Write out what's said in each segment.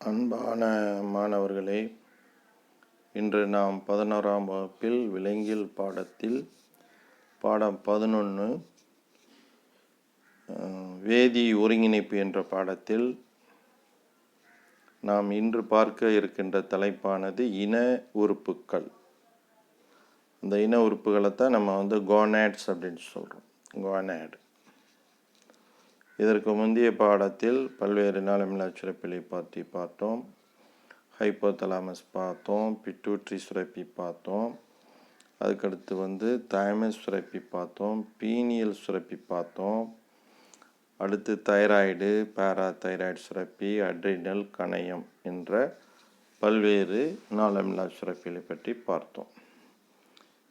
அன்பான மாணவர்களே இன்று நாம் பதினோராம் வகுப்பில் விலங்கியல் பாடத்தில் பாடம் பதினொன்று வேதி ஒருங்கிணைப்பு என்ற பாடத்தில் நாம் இன்று பார்க்க இருக்கின்ற தலைப்பானது இன உறுப்புக்கள். அந்த இன உறுப்புகளை தான் நம்ம வந்து கோனாட்ஸ் அப்படின்னு சொல்கிறோம் கோனாட் இதற்கு முந்தைய பாடத்தில் பல்வேறு நாளமில்லா சுரப்பிலை பற்றி பார்த்தோம். ஹைப்போதலாமஸ் பார்த்தோம் பிட்டூட்ரி சுரப்பி பார்த்தோம். அதுக்கடுத்து வந்து தாயமஸ் சுரப்பி பார்த்தோம் பீனியல் சுரப்பி பார்த்தோம். அடுத்து தைராய்டு பேராதைராய்டு சுரப்பி அட்ரினல் கணையம் என்ற பல்வேறு நாளமில்லா சுரப்பிகளை பற்றி பார்த்தோம்.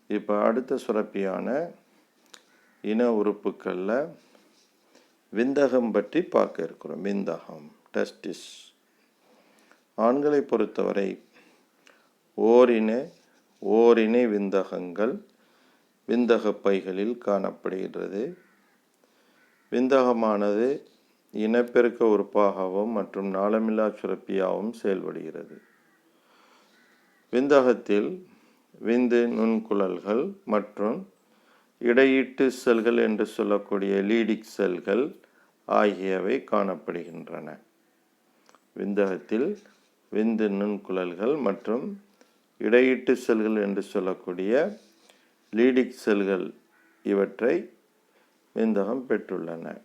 இப்போ அடுத்த சுரப்பியான இன உறுப்புக்களில் விந்தகம் பற்றி பார்க்க இருக்கிறோம். விந்தகம் டஸ்டிஸ் ஆண்களை பொறுத்தவரை ஓரின ஓரினை விந்தகங்கள் விந்தக பைகளில் காணப்படுகிறது விந்தகமானது இனப்பெருக்க உறுப்பாகவும் மற்றும் நாளமில்லா சுரப்பியாகவும் செயல்படுகிறது. விந்தகத்தில் விந்து நுண்குழல்கள் மற்றும் இடையீட்டு செல்கள் என்று சொல்லக்கூடிய லீடிக் செல்கள் ஆகியவை காணப்படுகின்றன. விந்தகத்தில் விந்து நுண்குழல்கள் மற்றும் இடையீட்டு செல்கள் என்று சொல்லக்கூடிய லீடிக் செல்கள் இவற்றை விந்தகம் பெற்றுள்ளன.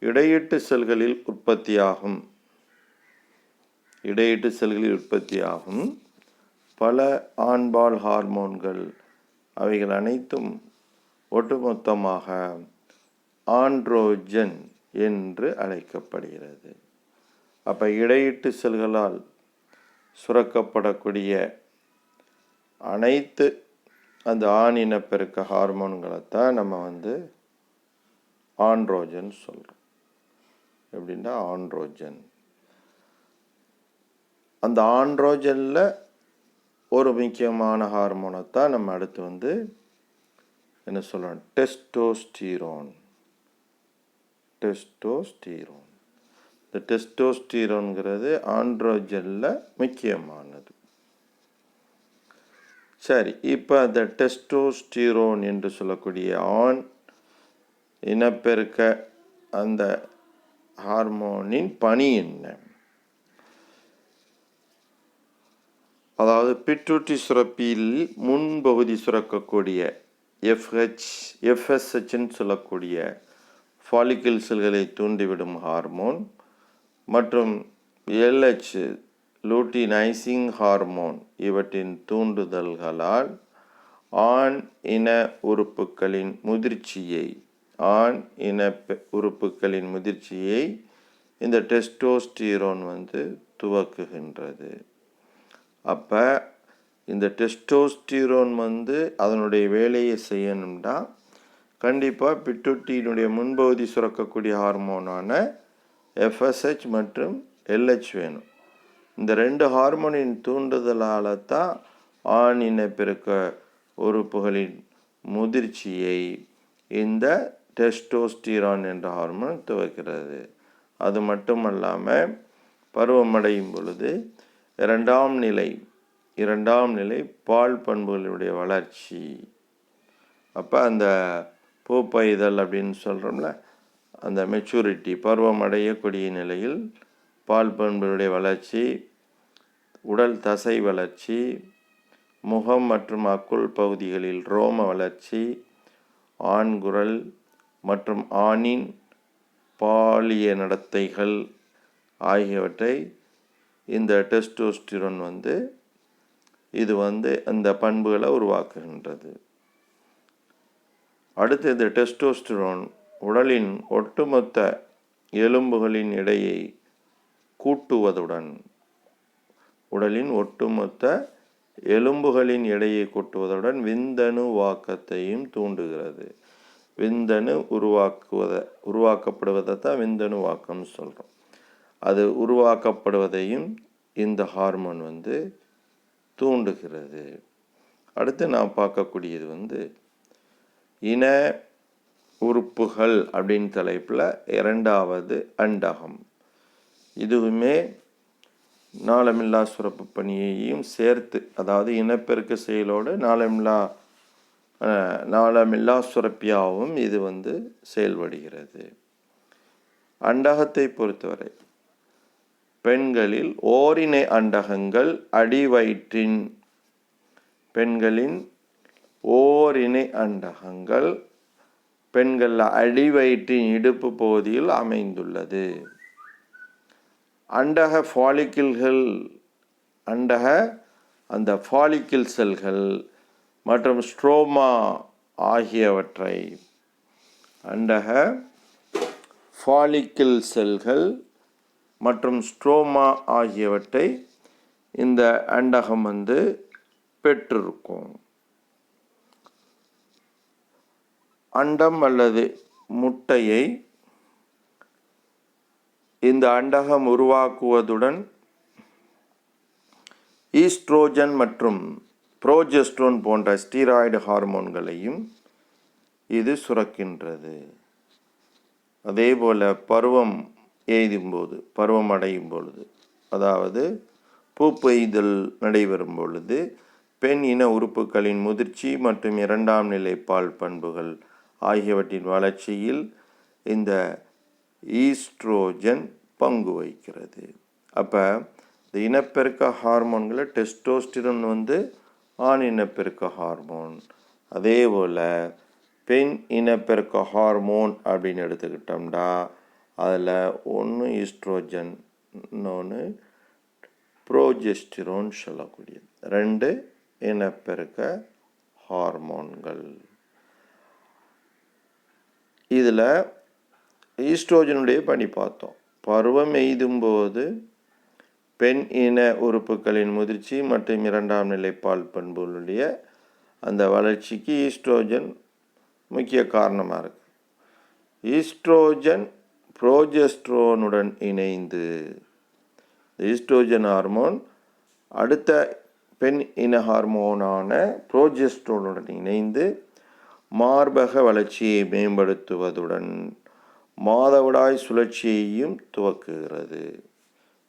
இடையீட்டு செல்களில் உற்பத்தியாகும் இடையீட்டு செல்களில் உற்பத்தியாகும் பல ஆண்பால் ஹார்மோன்கள் அவைகள் அனைத்தும் ஒட்டுமொத்தமாக ஆண்ட்ரோஜன் என்று அழைக்கப்படுகிறது. அப்போ இடையீட்டு செல்களால் சுரக்கப்படக்கூடிய அனைத்து அந்த ஆண் இனப்பெருக்க ஹார்மோன்களை தான் நம்ம வந்து ஆண்ட்ரோஜன் சொல்கிறோம் எப்படின்னா ஆண்ட்ரோஜன். அந்த ஆண்ட்ரோஜனில் ஒரு முக்கியமான ஹார்மோனை தான் நம்ம அடுத்து வந்து என்ன சொல்லலாம் டெஸ்டோஸ்டீரோன். டெஸ்டோஸ்டீரோன். இந்த டெஸ்டோஸ்டீரோன்கிறது ஆண்ட்ரோஜனில் முக்கியமானது. சரி இப்போ அந்த டெஸ்டோஸ்டீரோன் என்று சொல்லக்கூடிய ஆண் இனப்பெருக்க அந்த ஹார்மோனின் பணி என்ன? அதாவது பிட்ரூட்டி சுரப்பியில் முன்பகுதி சுரக்கக்கூடிய எஃப்ஹெச் எஃப்எஸ்ஹெச்னு சொல்லக்கூடிய ஃபாலிக்கல் செல்களை தூண்டிவிடும் ஹார்மோன் மற்றும் எல்ஹெச் லூட்டினைசிங் ஹார்மோன் இவற்றின் தூண்டுதல்களால் ஆண் இன உறுப்புகளின் முதிர்ச்சியை ஆண் இன உறுப்புகளின் முதிர்ச்சியை இந்த டெஸ்டோஸ்டீரோன் வந்து துவக்குகின்றது. அப்போ இந்த டெஸ்டோஸ்டீரோன் வந்து அதனுடைய வேலையை செய்யணும்னா கண்டிப்பாக பிட்டுட்டியினுடைய முன்பகுதி சுரக்கக்கூடிய ஹார்மோனான எஃப்எஸ்ஹெச் மற்றும் எல்ஹெச் வேணும். இந்த ரெண்டு ஹார்மோனின் தூண்டுதலால் தான் ஆண் இனப்பெருக்க உறுப்புகளின் முதிர்ச்சியை இந்த டெஸ்டோஸ்டீரான் என்ற ஹார்மோன் துவக்கிறது. அது மட்டுமல்லாமல் பருவமடையும் பொழுது இரண்டாம் நிலை இரண்டாம் நிலை பால் பண்புகளுடைய வளர்ச்சி. அப்போ அந்த பூப்பைதல் அப்படின்னு சொல்கிறோம்ல அந்த மெச்சூரிட்டி பருவம் அடையக்கூடிய நிலையில் பால் பண்புகளுடைய வளர்ச்சி உடல் தசை வளர்ச்சி முகம் மற்றும் அக்குள் பகுதிகளில் ரோம வளர்ச்சி ஆண்குரல் மற்றும் ஆணின் பாலிய நடத்தைகள் ஆகியவற்றை இந்த டெஸ்டோஸ்டிரோன் வந்து இது வந்து அந்த பண்புகளை உருவாக்குகின்றது. அடுத்தது டெஸ்டோஸ்டரோன் டெஸ்டோஸ்டிரோன் உடலின் ஒட்டுமொத்த எலும்புகளின் எடையை கூட்டுவதுடன் உடலின் ஒட்டுமொத்த எலும்புகளின் எடையை கூட்டுவதுடன் விந்தணு வாக்கத்தையும் தூண்டுகிறது. விந்தணு உருவாக்குவத உருவாக்கப்படுவதை தான் விந்தணு வாக்கம்னு சொல்கிறோம் அது உருவாக்கப்படுவதையும் இந்த ஹார்மோன் வந்து தூண்டுகிறது. அடுத்து நாம் பார்க்கக்கூடியது வந்து இன உறுப்புகள் அப்படின்னு தலைப்பில் இரண்டாவது அண்டகம். இதுவுமே நாளமில்லா சுரப்பு பணியையும் சேர்த்து அதாவது இனப்பெருக்க செயலோடு நாளமில்லா நாளமில்லா சுரப்பியாகவும் இது வந்து செயல்படுகிறது. அண்டகத்தை பொறுத்தவரை பெண்களில் ஓரினை அண்டகங்கள் அடிவயிற்றின் பெண்களின் ஓரினை அண்டகங்கள் பெண்கள் அடிவயிற்றின் இடுப்பு பகுதியில் அமைந்துள்ளது. அண்டக ஃபாலிக்கிள்கள் அண்டக அந்த ஃபாலிக்கிள் செல்கள் மற்றும் ஸ்ட்ரோமா ஆகியவற்றை அண்டக ஃபாலிக்கிள் செல்கள் மற்றும் ஸ்ட்ரோமா ஆகியவற்றை இந்த அண்டகம் வந்து பெற்றிருக்கும். அண்டம் அல்லது முட்டையை இந்த அண்டகம் உருவாக்குவதுடன் ஈஸ்ட்ரோஜன் மற்றும் புரோஜெஸ்ட்ரோன் போன்ற ஸ்டீராய்டு ஹார்மோன்களையும் இது சுரக்கின்றது. அதே போல் பருவம் எய்தும்போது பருவம் அடையும் பொழுது அதாவது பூப்பெய்தல் நடைபெறும் பொழுது பெண் இன உறுப்புகளின் முதிர்ச்சி மற்றும் இரண்டாம் நிலை பால் பண்புகள் ஆகியவற்றின் வளர்ச்சியில் இந்த ஈஸ்ட்ரோஜன் பங்கு வகிக்கிறது. அப்போ இந்த இனப்பெருக்க ஹார்மோன்களை டெஸ்டோஸ்டிரன் வந்து ஆண் இனப்பெருக்க ஹார்மோன். அதே போல் பெண் இனப்பெருக்க ஹார்மோன் அப்படின்னு எடுத்துக்கிட்டோம்னா அதில் ஒன்று ஈஸ்ட்ரோஜன் இன்னொன்று ப்ரோஜெஸ்டிரோன் சொல்லக்கூடியது. ரெண்டு இனப்பெருக்க ஹார்மோன்கள் இதில் ஈஸ்ட்ரோஜனுடைய பணி பார்த்தோம். பருவம் எய்தும்போது பெண் இன உறுப்புகளின் முதிர்ச்சி மற்றும் இரண்டாம் நிலை பால் பண்புகளுடைய அந்த வளர்ச்சிக்கு ஈஸ்ட்ரோஜன் முக்கிய காரணமாக இருக்குது ஈஸ்ட்ரோஜன் புரோஜெஸ்ட்ரோனுடன் இணைந்து ஈஸ்ட்ரோஜன் ஹார்மோன் அடுத்த பெண் இன ஹார்மோனான புரோஜெஸ்ட்ரோனுடன் இணைந்து மார்பக வளர்ச்சியை மேம்படுத்துவதுடன் மாதவிடாய் சுழற்சியையும் துவக்குகிறது.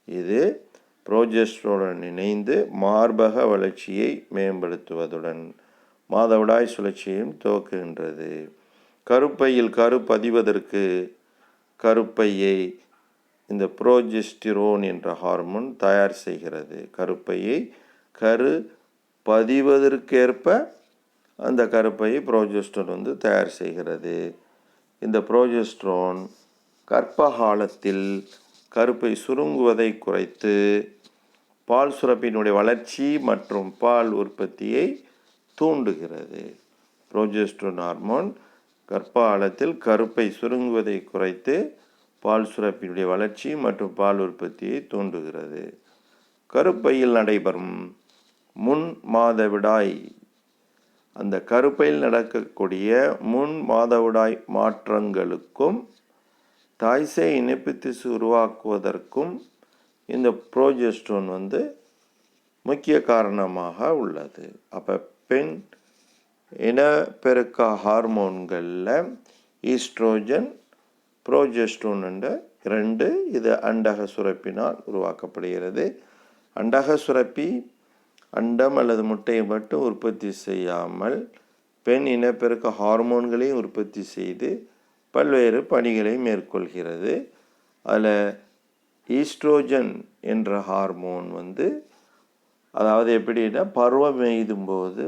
இது புரோஜெஸ்ட்ரோனுடன் இணைந்து மார்பக வளர்ச்சியை மேம்படுத்துவதுடன் மாதவிடாய் சுழற்சியையும் துவக்குகின்றது. கருப்பையில் கரு பதிவதற்கு கருப்பையை இந்த புரோஜெஸ்டிரோன் என்ற ஹார்மோன் தயார் செய்கிறது. கருப்பையை கரு பதிவதற்கேற்ப அந்த கருப்பையை புரோஜெஸ்ட்ரோன் வந்து தயார் செய்கிறது. இந்த புரோஜெஸ்ட்ரோன் கர்ப்பகாலத்தில் கருப்பை சுருங்குவதை குறைத்து பால் சுரப்பினுடைய வளர்ச்சி மற்றும் பால் உற்பத்தியை தூண்டுகிறது. புரோஜெஸ்ட்ரோன் ஹார்மோன் கர்ப்பகாலத்தில் கருப்பை சுருங்குவதை குறைத்து பால் சுரப்பினுடைய வளர்ச்சி மற்றும் பால் உற்பத்தியை தூண்டுகிறது. கருப்பையில் நடைபெறும் முன் மாதவிடாய் அந்த கருப்பையில் நடக்கக்கூடிய முன் மாதவிடாய் மாற்றங்களுக்கும் தாய்சே இணைப்பு திசு உருவாக்குவதற்கும் இந்த ப்ரோஜெஸ்ட்ரோன் வந்து முக்கிய காரணமாக உள்ளது. அப்போ பெண் இனப்பெருக்க ஹார்மோன்களில் ஈஸ்ட்ரோஜன் ப்ரோஜெஸ்ட்ரோன் என்ற ரெண்டு இது அண்டக சுரப்பினால் உருவாக்கப்படுகிறது. அண்டக சுரப்பி அண்டம் அல்லது முட்டையை மட்டும் உற்பத்தி செய்யாமல் பெண் இனப்பெருக்க ஹார்மோன்களையும் உற்பத்தி செய்து பல்வேறு பணிகளை மேற்கொள்கிறது. அதில் ஈஸ்ட்ரோஜன் என்ற ஹார்மோன் வந்து அதாவது எப்படின்னா பருவம் எய்தும்போது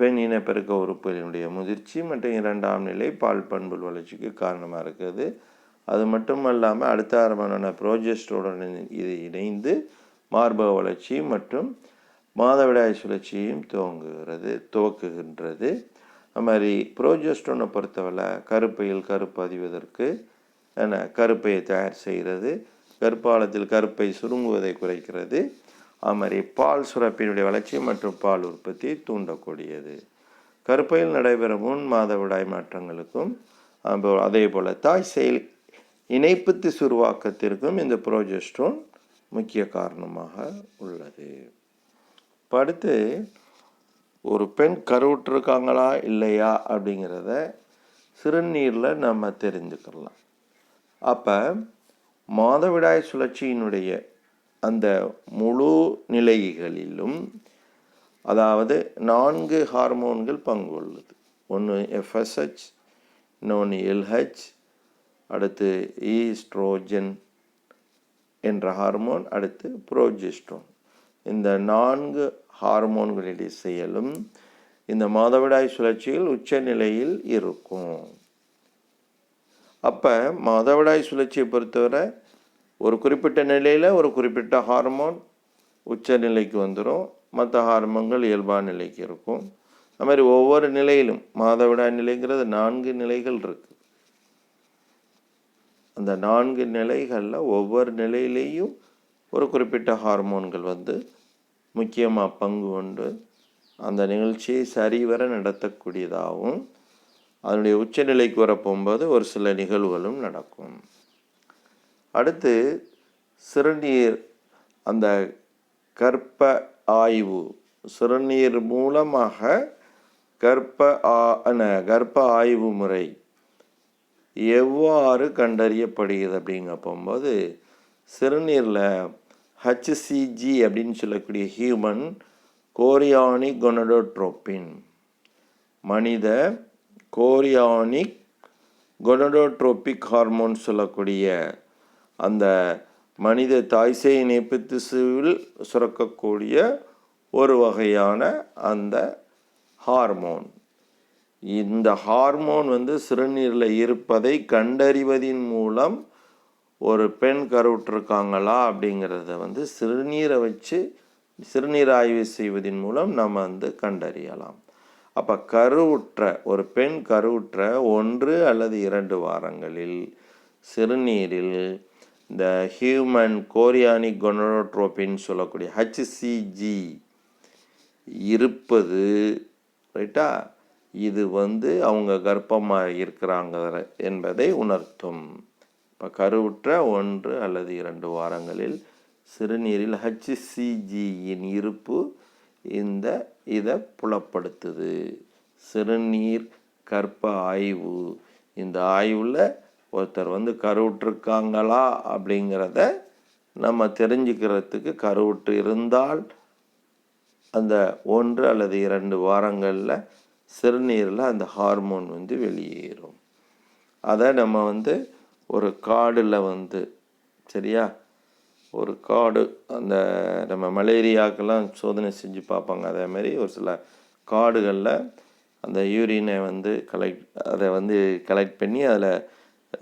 பெண் இனப்பெருக்க உறுப்புகளினுடைய முதிர்ச்சி மற்றும் இரண்டாம் நிலை பால் பண்பு வளர்ச்சிக்கு காரணமாக இருக்குது அது மட்டும் அல்லாமல் அடுத்த ஆரம்பமான ப்ரோஜெஸ்டோடன் இது இணைந்து மார்பக வளர்ச்சி மற்றும் மாதவிடாய் சுழற்சியும் துவங்குகிறது துவக்குகின்றது. அது மாதிரி ப்ரோஜெஸ்டோனை பொறுத்தவரை கருப்பையில் கருப்பு அதிவதற்கு என்ன கருப்பையை தயார் செய்கிறது. கருப்பாலத்தில் கருப்பை சுருங்குவதை குறைக்கிறது. அது மாதிரி பால் சுரப்பினுடைய வளர்ச்சி மற்றும் பால் உற்பத்தி தூண்டக்கூடியது. கருப்பையில் நடைபெறும் முன் மாதவிடாய் மாற்றங்களுக்கும் அதே போல் தாய் செயல் இணைப்பு திசு உருவாக்கத்திற்கும் இந்த புரோஜெஸ்ட்ரோன் முக்கிய காரணமாக உள்ளது. அடுத்து ஒரு பெண் கருவுற்றிருக்காங்களா இல்லையா அப்படிங்கிறத சிறுநீரில் நம்ம தெரிஞ்சுக்கலாம் அப்போ மாதவிடாய் சுழற்சியினுடைய அந்த முழு நிலைகளிலும் அதாவது நான்கு ஹார்மோன்கள் பங்கு உள்ளது ஒன்று எஃப்எஸ்ஹெச் இன்னொன்று எல்ஹெச் அடுத்து ஈஸ்ட்ரோஜன் என்ற ஹார்மோன் அடுத்து புரோஜிஸ்ட்ரோன் இந்த நான்கு ஹார்மோன்களுடைய செயலும் இந்த மாதவிடாய் சுழற்சியில் உச்சநிலையில் இருக்கும். அப்போ மாதவிடாய் சுழற்சியை பொறுத்தவரை ஒரு குறிப்பிட்ட நிலையில் ஒரு குறிப்பிட்ட ஹார்மோன் உச்ச நிலைக்கு வந்துடும் மற்ற ஹார்மோன்கள் இயல்பான நிலைக்கு இருக்கும். அது மாதிரி ஒவ்வொரு நிலையிலும் மாதவிடாய் நிலைங்கிறது நான்கு நிலைகள் இருக்குது அந்த நான்கு நிலைகளில் ஒவ்வொரு நிலையிலேயும் ஒரு குறிப்பிட்ட ஹார்மோன்கள் வந்து முக்கியமாக பங்கு கொண்டு அந்த நிகழ்ச்சியை சரிவர நடத்தக்கூடியதாகவும் அதனுடைய உச்சநிலைக்கு வர போகும்போது ஒரு சில நிகழ்வுகளும் நடக்கும். அடுத்து சிறுநீர் அந்த கற்ப ஆய்வு. சிறுநீர் மூலமாக கற்ப ஆன கர்ப்ப ஆய்வு முறை எவ்வாறு கண்டறியப்படுகிறது அப்படிங்க போகும்போது சிறுநீரில் ஹச்சிசிஜி அப்படின்னு சொல்லக்கூடிய ஹியூமன் கோரியானிக் கொனடோட்ரோப்பின் மனித கோரியானிக் கொனடோட்ரோபிக் ஹார்மோன் சொல்லக்கூடிய அந்த மனித தாய்சே இணைப்பு திசுவில் சுரக்கக்கூடிய ஒரு வகையான அந்த ஹார்மோன். இந்த ஹார்மோன் வந்து சிறுநீரில் இருப்பதை கண்டறிவதின் மூலம் ஒரு பெண் கருவுற்றிருக்காங்களா அப்படிங்கிறத வந்து சிறுநீரை வச்சு சிறுநீர் ஆய்வு செய்வதன் மூலம் நம்ம வந்து கண்டறியலாம். அப்போ கருவுற்ற ஒரு பெண் கருவுற்ற ஒன்று அல்லது இரண்டு வாரங்களில் சிறுநீரில் இந்த ஹியூமன் கோரியானிக் கொனோட்ரோபின்னு சொல்லக்கூடிய ஹச்சிசிஜி இருப்பது ரைட்டா? இது வந்து அவங்க கர்ப்பமாக இருக்கிறாங்க என்பதை உணர்த்தும். இப்போ கருவுற்ற ஒன்று அல்லது இரண்டு வாரங்களில் சிறுநீரில் ஹச்சிசிஜியின் இருப்பு இந்த இதை புலப்படுத்துது. சிறுநீர் கற்ப ஆய்வு. இந்த ஆய்வில் ஒருத்தர் வந்து கருவுற்றிருக்காங்களா அப்படிங்கிறத நம்ம தெரிஞ்சுக்கிறதுக்கு கருவுற்று இருந்தால் அந்த ஒன்று அல்லது இரண்டு வாரங்களில் சிறுநீரில் அந்த ஹார்மோன் வந்து வெளியேறும். அதை நம்ம வந்து ஒரு காடில் வந்து சரியா? ஒரு காடு அந்த நம்ம மலேரியாக்கெல்லாம் சோதனை செஞ்சு பார்ப்பாங்க. அதேமாரி ஒரு சில காடுகளில் அந்த யூரினை வந்து கலெக்ட் அதை வந்து கலெக்ட் பண்ணி அதில்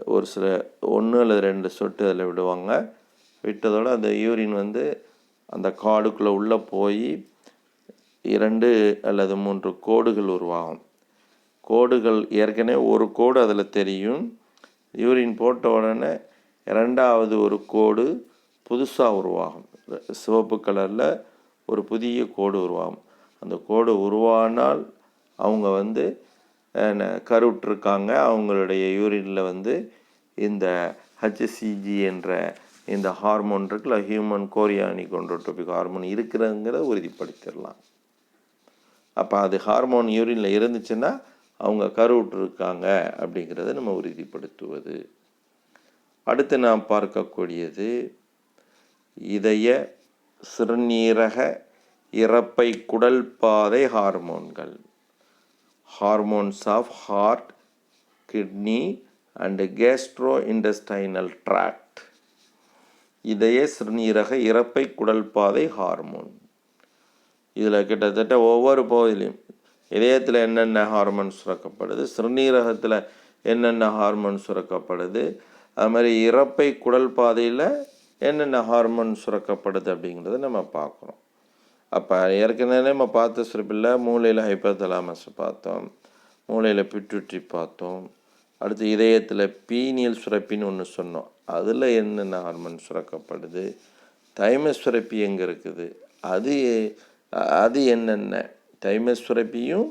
ஒரு சில ஒன்று அல்லது ரெண்டு சொட்டு அதில் விடுவாங்க. விட்டதோடு அந்த யூரின் வந்து அந்த காடுக்குள்ளே உள்ளே போய் இரண்டு அல்லது மூன்று கோடுகள் உருவாகும். கோடுகள் ஏற்கனவே ஒரு கோடு அதில் தெரியும். யூரின் போட்ட உடனே ரெண்டாவது ஒரு கோடு புதுசாக உருவாகும். சிவப்பு கலரில் ஒரு புதிய கோடு உருவாகும். அந்த கோடு உருவானால் அவங்க வந்து கருவிட்ருக்காங்க அவங்களுடைய யூரினில் வந்து இந்த ஹச்சிசிஜி என்ற இந்த ஹார்மோன் இருக்குல்ல ஹியூமன் கோரியானி கொண்டோட்டோபிக் ஹார்மோன் இருக்கிறதுங்கிறத உறுதிப்படுத்திடலாம். அப்போ அது ஹார்மோன் யூரினில் இருந்துச்சுன்னா அவங்க கருவுற்றிருக்காங்க அப்படிங்கிறத நம்ம உறுதிப்படுத்துவது. அடுத்து நாம் பார்க்கக்கூடியது இதய சிறுநீரக இறப்பை குடல் பாதை ஹார்மோன்கள் hormones of heart kidney and gastrointestinal tract இதய சிறுநீரக இறப்பை குடல் பாதை ஹார்மோன் இதில் கிட்டத்தட்ட ஒவ்வொரு பகுதியிலையும் இதயத்தில் என்னென்ன ஹார்மோன் சுரக்கப்படுது சிறுநீரகத்தில் என்னென்ன ஹார்மோன் சுரக்கப்படுது அது மாதிரி இறப்பை குடல் பாதையில் என்னென்ன ஹார்மோன் சுரக்கப்படுது அப்படிங்கிறத நம்ம பார்க்குறோம். அப்போ ஏற்கனவே நம்ம பார்த்த சுரப்பில் மூளையில் ஹைப்பர்தலாமஸ் பார்த்தோம். மூளையில் பிட்டுற்றி பார்த்தோம். அடுத்து இதயத்தில் பீனியல் சுரப்பின்னு ஒன்று சொன்னோம். அதில் என்னென்ன ஹார்மோன் சுரக்கப்படுது? தைமஸ் சுரப்பி எங்கே இருக்குது? அது அது என்னென்ன? தைமஸ் சுரப்பியும்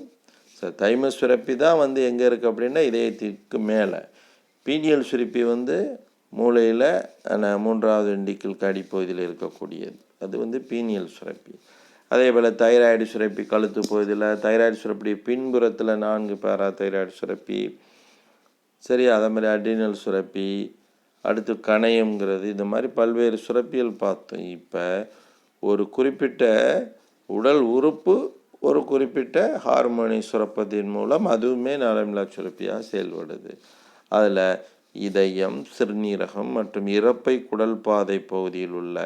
தைமஸ் சுரப்பி தான் வந்து எங்கே இருக்குது அப்படின்னா இதயத்திற்கு மேலே. பீனியல் சுரப்பி வந்து மூளையில் மூன்றாவது இண்டிக்கல் கடிப்பகுதியில் இருக்கக்கூடியது. அது வந்து பீனியல் சுரப்பி அதே போல் தைராய்டு சுரப்பி கழுத்து பகுதியில் தைராய்டு சுரப்பி பின்புறத்தில் நான்கு பேரா தைராய்டு சுரப்பி. சரி அதே மாதிரி அடினல் சுரப்பி அடுத்து கணையம்ங்கிறது இந்த மாதிரி பல்வேறு சுரப்பியல் பார்த்தோம். இப்போ ஒரு குறிப்பிட்ட உடல் உறுப்பு ஒரு குறிப்பிட்ட ஹார்மோனி சுரப்பதின் மூலம் அதுவுமே நலமில்லா சுரப்பியாக செயல்படுது. அதில் இதயம் சிறுநீரகம் மற்றும் இறப்பை குடல் பாதை பகுதியில் உள்ள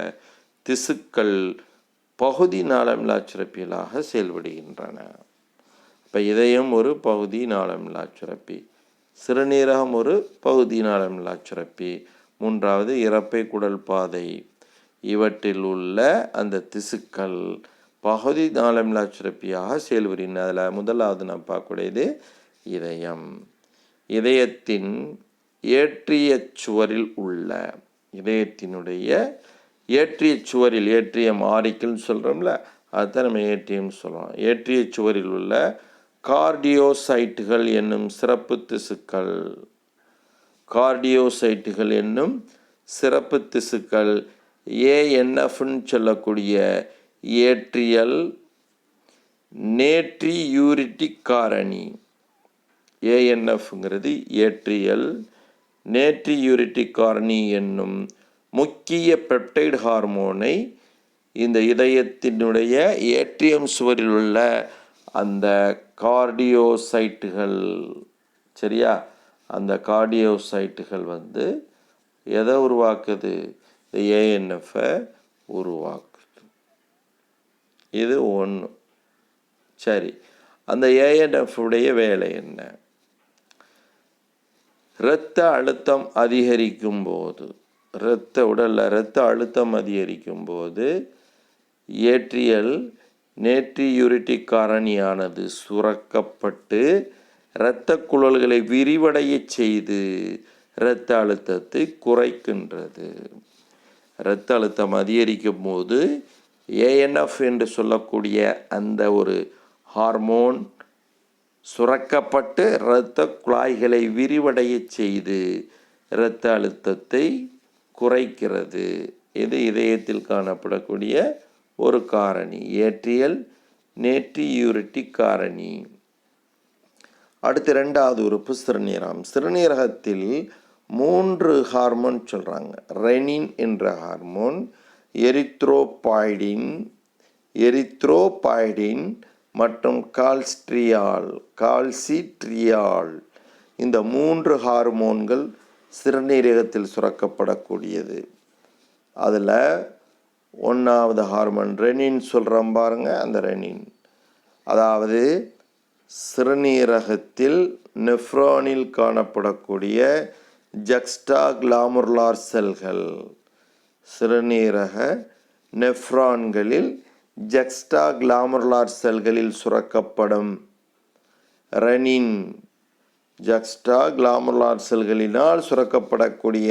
திசுக்கள் பகுதி நாளமில்லா சுரப்பியலாக செயல்படுகின்றன. இப்போ இதயம் ஒரு பகுதி நாளமில்லா சுரப்பி சிறுநீரகம் ஒரு பகுதி நாளமில்லா சுரப்பி மூன்றாவது இறப்பை குடல் பாதை. இவற்றில் உள்ள அந்த திசுக்கள் பகுதி நாளமில்லா சுரப்பியாக செயல்புரின அதில் முதலாவது நான் பார்க்கக்கூடியது இதயம். இதயத்தின் ஏற்றிய சுவரில் உள்ள இதயத்தினுடைய ஏற்றிய சுவரில் ஏற்றிய மாரிக்கல்னு சொல்கிறோம்ல அதுதான் நம்ம ஏற்றியம் சொல்லலாம் ஏற்றிய சுவரில் உள்ள கார்டியோசைட்டுகள் என்னும் சிறப்பு திசுக்கள். கார்டியோசைட்டுகள் என்னும் சிறப்பு திசுக்கள். ஏஎன்எஃப்னு சொல்லக்கூடிய ஏற்றியல் நேற்றி யூரிட்டிக் காரணி. ஏஎன்எஃப்ங்கிறது ஏற்றியல் நேற்றி யூரிட்டிக் காரணி என்னும் முக்கிய பெப்டைடு ஹார்மோனை இந்த இதயத்தினுடைய ஏற்றியம் சுவரில் உள்ள அந்த கார்டியோசைட்டுகள் சரியா? அந்த கார்டியோசைட்டுகள் வந்து எதை உருவாக்குது? இந்த ஏஎன்எஃப்பை உருவாக்குது. இது ஒன்று சரி. அந்த ஏஎன்எஃப் உடைய வேலை என்ன? இரத்த அழுத்தம் அதிகரிக்கும் போது இரத்த உடலில் இரத்த அழுத்தம் அதிகரிக்கும் போது ஏற்றியல் நேற்றியூரிட்டிக் காரணியானது சுரக்கப்பட்டு இரத்த குழல்களை விரிவடைய செய்து இரத்த அழுத்தத்தை குறைக்கின்றது. இரத்த அழுத்தம் அதிகரிக்கும் போது ஏஎன்எஃப் என்று சொல்லக்கூடிய அந்த ஒரு ஹார்மோன் சுரக்கப்பட்டு இரத்த குழாய்களை விரிவடைய செய்து இரத்த அழுத்தத்தை குறைக்கிறது. இது இதயத்தில் காணப்படக்கூடிய ஒரு காரணி ஏற்றியல் நேற்றியூரிட்டி காரணி. அடுத்து ரெண்டாவது உறுப்பு சிறுநீரகம். சிறுநீரகத்தில் மூன்று ஹார்மோன் சொல்கிறாங்க ரெனின் என்ற ஹார்மோன் எரித்ரோபாய்டின் எரித்ரோபாய்டின் மற்றும் கால்ஸ்ட்ரியால் கால்சிட்ரியால் இந்த மூன்று ஹார்மோன்கள் சிறுநீரகத்தில் சுரக்கப்படக்கூடியது. அதில் ஒன்றாவது ஹார்மோன் ரெனின் சொல்கிறோம் பாருங்க அந்த ரெனின் அதாவது சிறுநீரகத்தில் நெஃப்ரானில் காணப்படக்கூடிய ஜக்ஸ்டா கிளாமுர்லார் செல்கள் சிறுநீரக நெஃப்ரான்களில் ஜக்ஸ்டா கிளாமுர்லார் செல்களில் சுரக்கப்படும் ரெனின் ஜக்ஸ்டா கிளாமுர்லார் செல்களினால் சுரக்கப்படக்கூடிய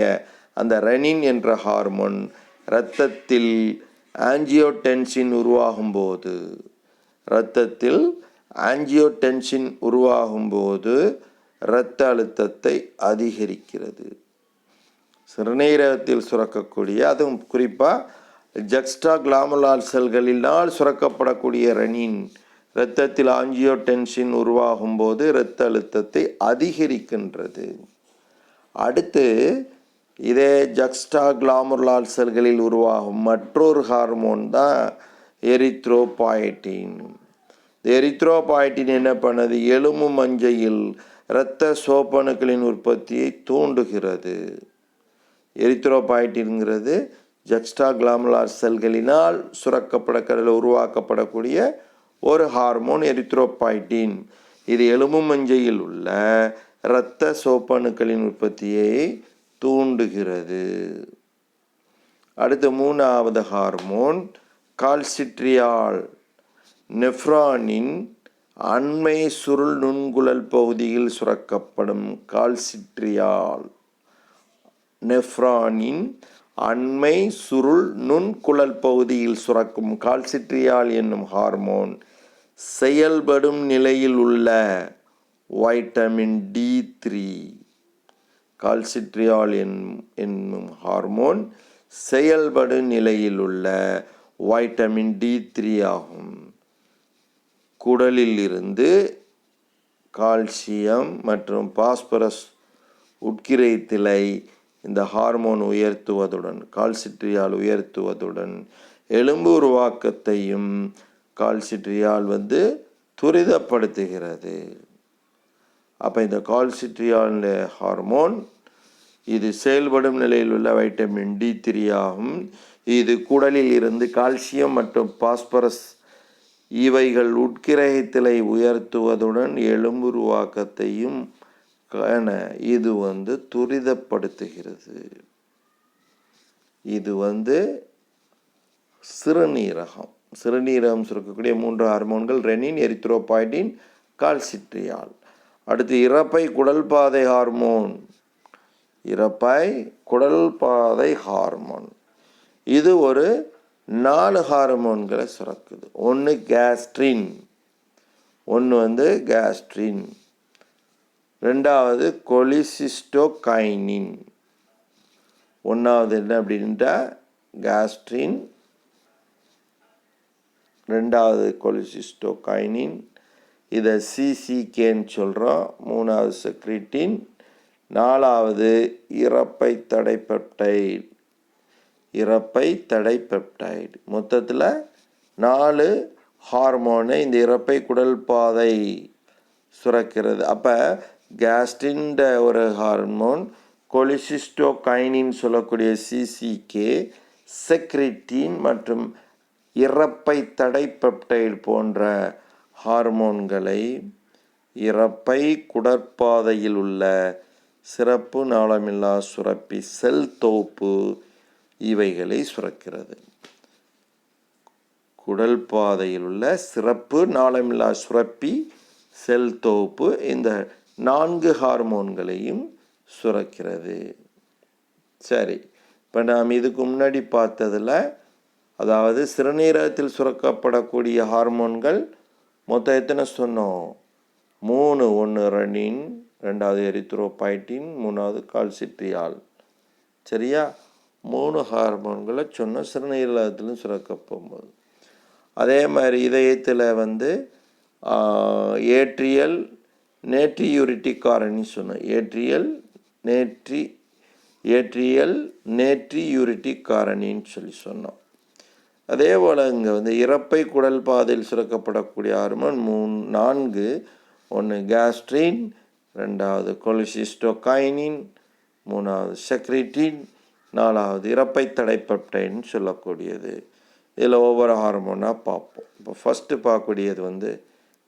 அந்த ரெனின் என்ற ஹார்மோன் இரத்தத்தில் ஆஞ்சியோடென்சின் உருவாகும் போது இரத்தத்தில் ஆஞ்சியோடென்சின் உருவாகும் போது இரத்த அழுத்தத்தை அதிகரிக்கிறது. சிறுநீரகத்தில் சுரக்கக்கூடிய அதுவும் குறிப்பாக ஜக்ஸ்டா கிளாமலால் செல்களினால் சுரக்கப்படக்கூடிய ரெனின் இரத்தத்தில் ஆஞ்சியோடென்சின் உருவாகும் போது இரத்த அழுத்தத்தை அதிகரிக்கின்றது. அடுத்து இதே ஜக்ஸ்டா கிளாமுர்லால் செல்களில் உருவாகும் மற்றொரு ஹார்மோன் தான் எரித்ரோபாய்டின் எரித்ரோபாய்டின் என்ன பண்ணது? எலும்பு மஞ்சையில் இரத்த சோப்பணுக்களின் உற்பத்தியை தூண்டுகிறது. எரித்ரோபாய்டின்ங்கிறது ஜக்ஸ்டா கிளாமுலார் செல்களினால் சுரக்கப்படக்கடலில் உருவாக்கப்படக்கூடிய ஒரு ஹார்மோன் எரித்ரோபாய்டின் இது எலும்பு மஞ்சையில் உள்ள இரத்த சோப்பணுக்களின் உற்பத்தியை தூண்டுகிறது. அடுத்து மூணாவது ஹார்மோன் கால்சிட்ரியால் நெஃப்ரானின் அண்மை சுருள் நுண்குழல் பகுதியில் சுரக்கப்படும் கால்சிட்ரியால் நெஃப்ரானின் அண்மை சுருள் நுண்குழல் பகுதியில் சுரக்கும் கால்சிட்ரியால் என்னும் ஹார்மோன் செயல்படும் நிலையில் உள்ள வைட்டமின் டி த்ரீ கால்சிட்ரியால் என்னும் ஹார்மோன் செயல்படும் நிலையில் உள்ள வைட்டமின் டி த்ரீ ஆகும். குடலில் இருந்து கால்சியம் மற்றும் பாஸ்பரஸ் உட்கிரைத்திலை இந்த ஹார்மோன் உயர்த்துவதுடன் கால்சிட்ரியால் உயர்த்துவதுடன் எலும்பு உருவாக்கத்தையும் கால்சிட்ரியால் வந்து துரிதப்படுத்துகிறது. அப்போ இந்த கால்சிட்ரியால் ஹார்மோன் இது செயல்படும் நிலையில் உள்ள வைட்டமின் டி த்ரீ ஆகும். இது குடலில் இருந்து கால்சியம் மற்றும் பாஸ்பரஸ் இவைகள் உட்கிரகத்திலை உயர்த்துவதுடன் எலும்புருவாக்கத்தையும் காண இது வந்து துரிதப்படுத்துகிறது. இது வந்து சிறுநீரகம். சிறுநீரகம் சுரக்கக்கூடிய மூன்று ஹார்மோன்கள் ரெனின் எரித்ரோபாய்டின் கால்சிட்ரியால். அடுத்து இறப்பை குடல் பாதை ஹார்மோன். இறப்பை குடல் பாதை ஹார்மோன். இது ஒரு நாலு ஹார்மோன்களை சுரக்குது. ஒன்று கேஸ்ட்ரின். ஒன்று வந்து கேஸ்ட்ரின். ரெண்டாவது கொலிசிஸ்டோகைனின். ஒன்றாவது என்ன அப்படின்ட்டா? கேஸ்ட்ரின். ரெண்டாவது கொலிசிஸ்டோகைனின் இதை சிசிகேன்னு சொல்கிறோம் மூணாவது செக்ரிட்டின் நாலாவது இறப்பை தடை பெப்டைடு இறப்பை தடை பெப்டைடு மொத்தத்தில் நாலு ஹார்மோனை இந்த இறப்பை குடல் பாதை சுரக்கிறது. அப்போ கேஸ்டின்ற ஒரு ஹார்மோன் கொலிசிஸ்டோகைனின் சொல்லக்கூடிய சிசிகே செக்ரிட்டின் மற்றும் இறப்பை தடை பெப்டைடு போன்ற ஹார்மோன்களை இறப்பை குடற்பாதையில் உள்ள சிறப்பு நாளமில்லா சுரப்பி செல் தொகுப்பு இவைகளை சுரக்கிறது. குடல் பாதையில் உள்ள சிறப்பு நாளமில்லா சுரப்பி செல் தொகுப்பு இந்த நான்கு ஹார்மோன்களையும் சுரக்கிறது. சரி இப்போ நாம் இதுக்கு முன்னாடி பார்த்ததில் அதாவது சிறுநீரகத்தில் சுரக்கப்படக்கூடிய ஹார்மோன்கள் மொத்தம் எத்தனை சொன்னோம்? மூணு ஒன்று ரனின் ரெண்டாவது எரித்ரோபைட்டின் மூணாவது கால்சிட்ரியால் சரியா? மூணு ஹார்மோன்களை சொன்னோம் சிறுநீரகத்திலும் சுரக்க போகும்போது. அதே மாதிரி இதயத்தில் வந்து ஏட்ரியல் நேட்ரியூரிட்டிக் காரணி சொன்னோம். ஏட்ரியல் நேட்ரி ஏட்ரியல் நேட்ரியூரிட்டிக் காரணின்னு சொல்லி சொன்னோம். அதே போல் இங்கே வந்து இறப்பை குடல் பாதையில் சுரக்கப்படக்கூடிய ஹார்மோன் மூணு நான்கு ஒன்று கேஸ்ட்ரின் ரெண்டாவது கொலிசிஸ்டோகைனின் மூணாவது செக்ரிட்டின் நாலாவது இறப்பை தடைப்பட்டைன்னு சொல்லக்கூடியது. இதில் ஒவ்வொரு ஹார்மோனாக பார்ப்போம். இப்போ ஃபஸ்ட்டு பார்க்கக்கூடியது வந்து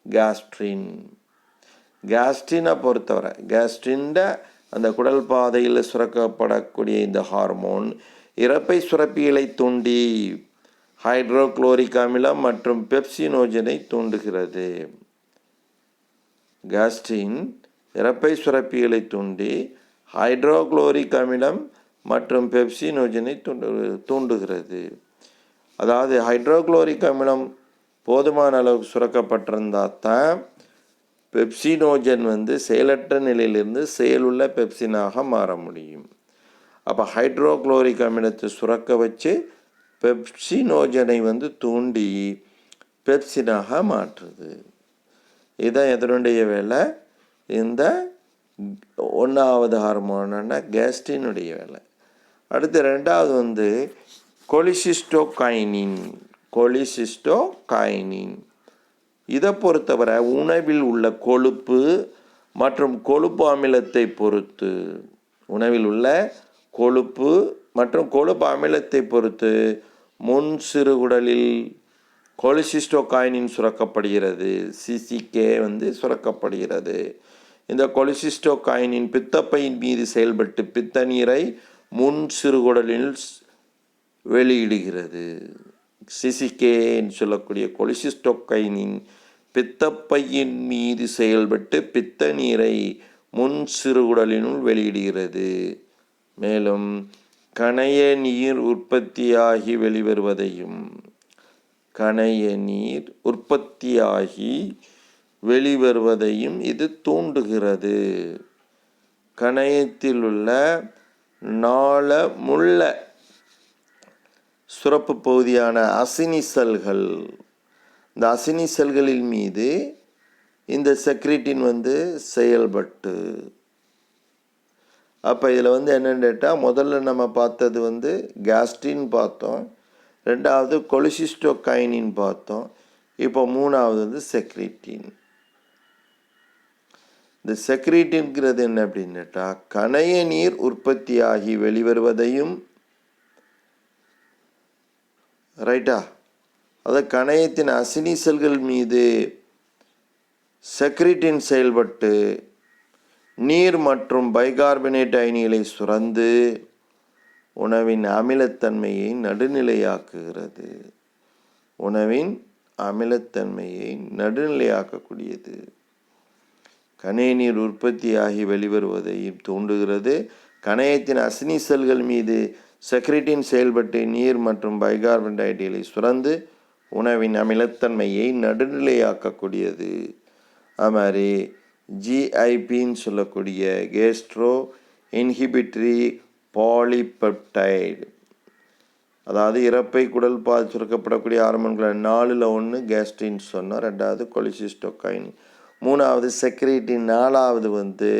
கேஸ்ட்ரின். கேஸ்ட்ரினை பொறுத்தவரை கேஸ்ட்ரின்ட அந்த குடல் பாதையில் சுரக்கப்படக்கூடிய இந்த ஹார்மோன் இறப்பை சுரப்பிகளை தூண்டி ஹைட்ரோக்ளோரிக் அமிலம் மற்றும் பெப்சினோஜனை தூண்டுகிறது. கேஸ்ட்ரின் இறப்பை சுரப்பிகளை தூண்டி ஹைட்ரோக்ளோரிக் அமிலம் மற்றும் பெப்சினோஜனை தூண்டு தூண்டுகிறது. அதாவது ஹைட்ரோக்ளோரிக் அமிலம் போதுமான அளவுக்கு சுரக்கப்பட்டிருந்தால் தான் பெப்சினோஜன் வந்து செயலற்ற நிலையிலிருந்து செயலுள்ள பெப்சினாக மாற முடியும். அப்போ ஹைட்ரோக்ளோரிக் அமிலத்தை சுரக்க வச்சு பெப்சினோஜனை வந்து தூண்டி பெப்சினாக மாற்றுது. இதுதான் எதனுடைய வேலை? இந்த ஒன்றாவது ஹார்மோனான கேஸ்டினுடைய வேலை. அடுத்து ரெண்டாவது வந்து கொலிசிஸ்டோகைனின் கொலிசிஸ்டோகைனின். இதை பொறுத்தவரை உணவில் உள்ள கொழுப்பு மற்றும் கொழுப்பு அமிலத்தை பொறுத்து உணவில் உள்ள கொழுப்பு மற்றும் கொழுப்பு அமிலத்தை பொறுத்து முன் சிறுகுடலில் கொலிசிஸ்டோகாயினின் சுரக்கப்படுகிறது. சிசிகே வந்து சுரக்கப்படுகிறது. இந்த கொலிசிஸ்டோகாயினின் பித்தப்பையின் மீது செயல்பட்டு பித்த நீரை முன் சிறுகுடலில் வெளியிடுகிறது. சிசிகேன்னு சொல்லக்கூடிய கொலிசிஸ்டோகைனின் பித்தப்பையின் மீது செயல்பட்டு பித்த நீரை முன் சிறுகுடலினுள் வெளியிடுகிறது. மேலும் கணைய நீர் உற்பத்தியாகி வெளிவருவதையும் கணைய நீர் உற்பத்தியாகி வெளிவருவதையும் இது தூண்டுகிறது. கணையத்தில் உள்ள நாள முள்ள சுரப்பு பகுதியான அசினி செல்கள் இந்த அசினி செல்களின் மீது இந்த செக்ரிட்டின் வந்து செயல்பட்டு அப்போ இதில் வந்து என்னென்னு கேட்டால் முதல்ல நம்ம பார்த்தது வந்து கேஸ்டின் பார்த்தோம். ரெண்டாவது கொலிசிஸ்டோகைனின் பார்த்தோம். இப்போ மூணாவது வந்து செக்ரிட்டின். இந்த செக்ரிட்டின்கிறது என்ன அப்படின்னுட்டா கணைய நீர் உற்பத்தியாகி வெளிவருவதையும் ரைட்டா? அது கணையத்தின் அசினி செல்கள் மீது செக்ரிட்டின் செயல்பட்டு நீர் மற்றும் பைகார்பனேட் அயனிகளை சுரந்து உணவின் அமிலத்தன்மையை நடுநிலையாக்குகிறது. உணவின் அமிலத்தன்மையை நடுநிலையாக்கக்கூடியது. கணைய நீர் உற்பத்தியாகி வெளிவருவதையும் தூண்டுகிறது. கணையத்தின் அசினி செல்கள் மீது செக்ரிட்டின் செயல்பட்டு நீர் மற்றும் பைகார்பன்டைடுகளை சுரந்து உணவின் அமிலத்தன்மையை நடுநிலையாக்கக்கூடியது. அது மாதிரி ஜிஐபின்னு சொல்லக்கூடிய கேஸ்ட்ரோ இன்ஹிபிட்ரி பாலிபெப்டைடு அதாவது இறப்பை குடல் பாதி சுரக்கப்படக்கூடிய ஹார்மோன்கள் நாலில் ஒன்று கேஸ்ட்ரின்னு சொன்னோம் ரெண்டாவது கொலிசிஸ்டோகைன் மூணாவது செக்ரிட்டின் நாலாவது வந்து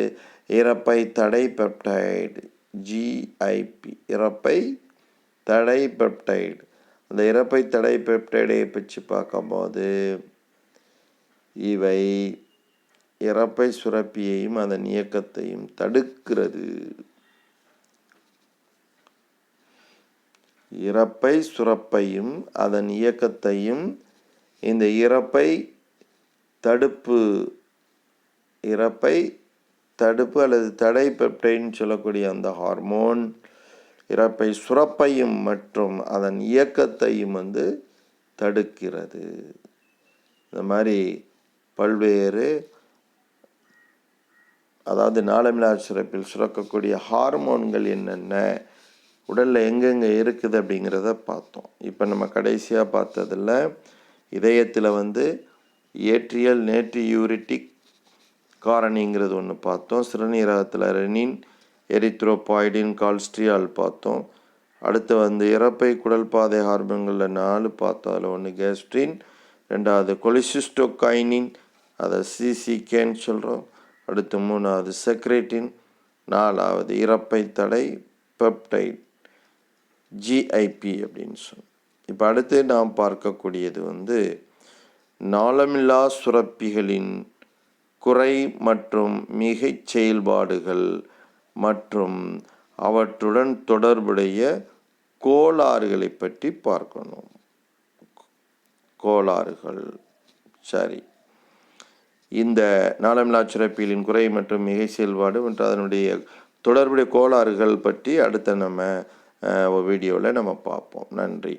இறப்பை தடை பெப்டைடு ஜிஐபி இறப்பை தடை பெப்டைடு அந்த இறப்பை தடை பெப்டைடை பற்றி பார்க்கும்போது இவை இறப்பை சுரப்பியையும் அதன் இயக்கத்தையும் தடுக்கிறது. இறப்பை சுரப்பையும் அதன் இயக்கத்தையும் இந்த இறப்பை தடுப்பு இறப்பை தடுப்பு அல்லது தடை பெப்டைன்னு சொல்லக்கூடிய அந்த ஹார்மோன் இறப்பை சுரப்பையும் மற்றும் அதன் இயக்கத்தையும் வந்து தடுக்கிறது. இந்த மாதிரி பல்வேறு அதாவது நாளமிலா சுரப்பில் சுரக்கக்கூடிய ஹார்மோன்கள் என்னென்ன உடலில் எங்கெங்கே இருக்குது அப்படிங்கிறத பார்த்தோம். இப்போ நம்ம கடைசியாக பார்த்ததில் இதயத்தில் வந்து ஏட்ரியல் நேட்ரியூரிட்டிக் காரணிங்கிறது ஒன்று பார்த்தோம். சிறுநீரகத்தில் ரெனின் எரித்ரோபாய்டின் கால்ஸ்ட்ரியால் பார்த்தோம். அடுத்து வந்து இறப்பை குடல் பாதை ஹார்மோன்களில் நாலு பார்த்தோம் அதில் ஒன்று கேஸ்ட்ரின் ரெண்டாவது கொலிசிஸ்டோகைனின் அதை சிசிகேன்னு சொல்கிறோம் அடுத்து மூணாவது செக்ரேட்டின் நாலாவது இறப்பை தடை பெப்டைட் ஜிஐபி அப்படின்னு சொன்னோம் இப்போ அடுத்து நாம் பார்க்கக்கூடியது வந்து நாளமில்லா சுரப்பிகளின் குறை மற்றும் மிகைச் செயல்பாடுகள் மற்றும் அவற்றுடன் தொடர்புடைய கோளாறுகளை பற்றி பார்க்கணும். கோளாறுகள். சரி. இந்த நாளமில்லா சுரப்பியலின் குறை மற்றும் மிகை செயல்பாடு மற்றும் அதனுடைய தொடர்புடைய கோளாறுகள் பற்றி அடுத்த நம்ம வீடியோவில் நம்ம பார்ப்போம். நன்றி.